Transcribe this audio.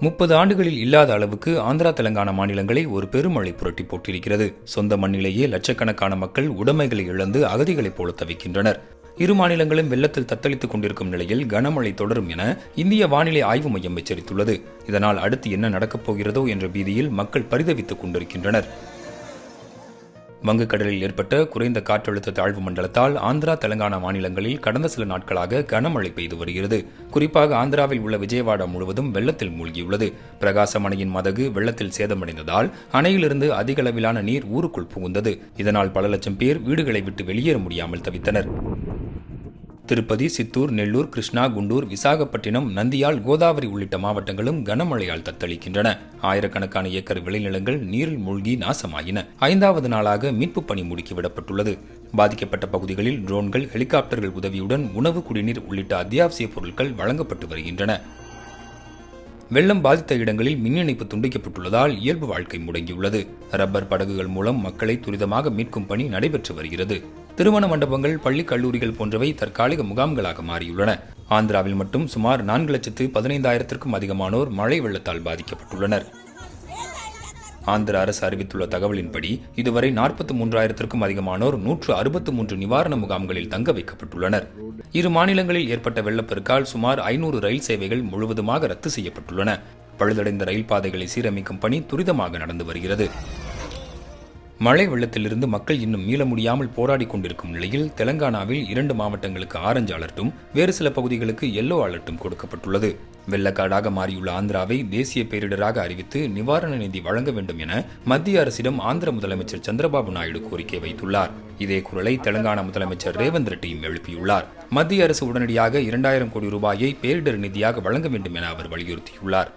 முப்பது ஆண்டுகளில் இல்லாத அளவுக்கு ஆந்திரா தெலங்கானா மாநிலங்களை ஒரு பெருமழை புரட்டி போட்டிருக்கிறது. சொந்த மண்ணிலேயே லட்சக்கணக்கான மக்கள் உடைமைகளை இழந்து அகதிகளைப் போல தவிக்கின்றனர். இரு மாநிலங்களும் வெள்ளத்தில் தத்தளித்துக் கொண்டிருக்கும் நிலையில் கனமழை தொடரும் என இந்திய வானிலை ஆய்வு மையம் எச்சரித்துள்ளது. இதனால் அடுத்து என்ன நடக்கப் போகிறதோ என்ற பீதியில் மக்கள் பரிதவித்துக் கொண்டிருக்கின்றனர். வங்கக்கடலில் ஏற்பட்ட குறைந்த காற்றழுத்த தாழ்வு மண்டலத்தால் ஆந்திரா தெலங்கானா மாநிலங்களில் கடந்த சில நாட்களாக கனமழை பெய்து வருகிறது. குறிப்பாக ஆந்திராவில் உள்ள விஜயவாடா முழுவதும் வெள்ளத்தில் மூழ்கியுள்ளது. பிரகாசம் அணையின் மதகு வெள்ளத்தில் சேதமடைந்ததால் அணையிலிருந்து அதிக அளவிலான நீர் ஊருக்குள் புகுந்தது. இதனால் பல லட்சம் பேர் வீடுகளை விட்டு வெளியேற முடியாமல் தவித்தனர். திருப்பதி சித்தூர் நெல்லூர் கிருஷ்ணா குண்டூர் விசாகப்பட்டினம் நந்தியால் கோதாவரி உள்ளிட்ட மாவட்டங்களும் கனமழையால் தத்தளிக்கின்றன. ஆயிரக்கணக்கான ஏக்கர் விளைநிலங்கள் நீரில் மூழ்கி நாசமாயின. ஐந்தாவது நாளாக மீட்புப் பணி முடுக்கிவிடப்பட்டுள்ளது பாதிக்கப்பட்ட பகுதிகளில் ட்ரோன்கள் ஹெலிகாப்டர்கள் உதவியுடன் உணவு குடிநீர் உள்ளிட்ட அத்தியாவசிய பொருட்கள் வழங்கப்பட்டு வருகின்றன. வெள்ளம் பாதித்த இடங்களில் மின் இணைப்பு துண்டிக்கப்பட்டுள்ளதால் இயல்பு வாழ்க்கை முடங்கியுள்ளது. ரப்பர் படகுகள் மூலம் மக்களை துரிதமாக மீட்கும் பணி நடைபெற்று வருகிறது. திருமண மண்டபங்கள் பள்ளி கல்லூரிகள் போன்றவை தற்காலிக முகாம்களாக மாறியுள்ளன. ஆந்திராவில் மட்டும் சுமார் நான்கு லட்சத்து பதினைந்தாயிரத்திற்கும் அதிகமானோர் மழை வெள்ளத்தால் பாதிக்கப்பட்டுள்ளனர். ஆந்திர அரசு அறிவித்துள்ள தகவலின்படி இதுவரை நாற்பத்தி மூன்றாயிரத்திற்கும் அதிகமானோர் நூற்று அறுபத்து மூன்று நிவாரண முகாம்களில் தங்க வைக்கப்பட்டுள்ளனர். இரு மாநிலங்களில் ஏற்பட்ட வெள்ளப்பெருக்கால் சுமார் ஐநூறு ரயில் சேவைகள் முழுவதுமாக ரத்து செய்யப்பட்டுள்ளன. பழுதடைந்த ரயில் பாதைகளை சீரமைக்கும் பணி துரிதமாக நடந்து வருகிறது. மழை வெள்ளத்திலிருந்து மக்கள் இன்னும் மீள முடியாமல் போராடி கொண்டிருக்கும் நிலையில் தெலங்கானாவில் இரண்டு மாவட்டங்களுக்கு ஆரஞ்சு அலர்ட்டும் வேறு சில பகுதிகளுக்கு எல்லோ அலர்ட்டும் கொடுக்கப்பட்டுள்ளது. வெள்ளக்காடாக மாறியுள்ள ஆந்திராவை தேசிய பேரிடராக அறிவித்து நிவாரண நிதி வழங்க வேண்டும் என மத்திய அரசிடம் ஆந்திர முதலமைச்சர் சந்திரபாபு நாயுடு கோரிக்கை வைத்துள்ளார். இதே குரலை தெலங்கானா முதலமைச்சர் ரேவந்த் ரெட்டியும் எழுப்பியுள்ளார். மத்திய அரசு உடனடியாக இரண்டாயிரம் கோடி ரூபாயை பேரிடர் நிதியாக வழங்க வேண்டும் என அவர் வலியுறுத்தியுள்ளார்.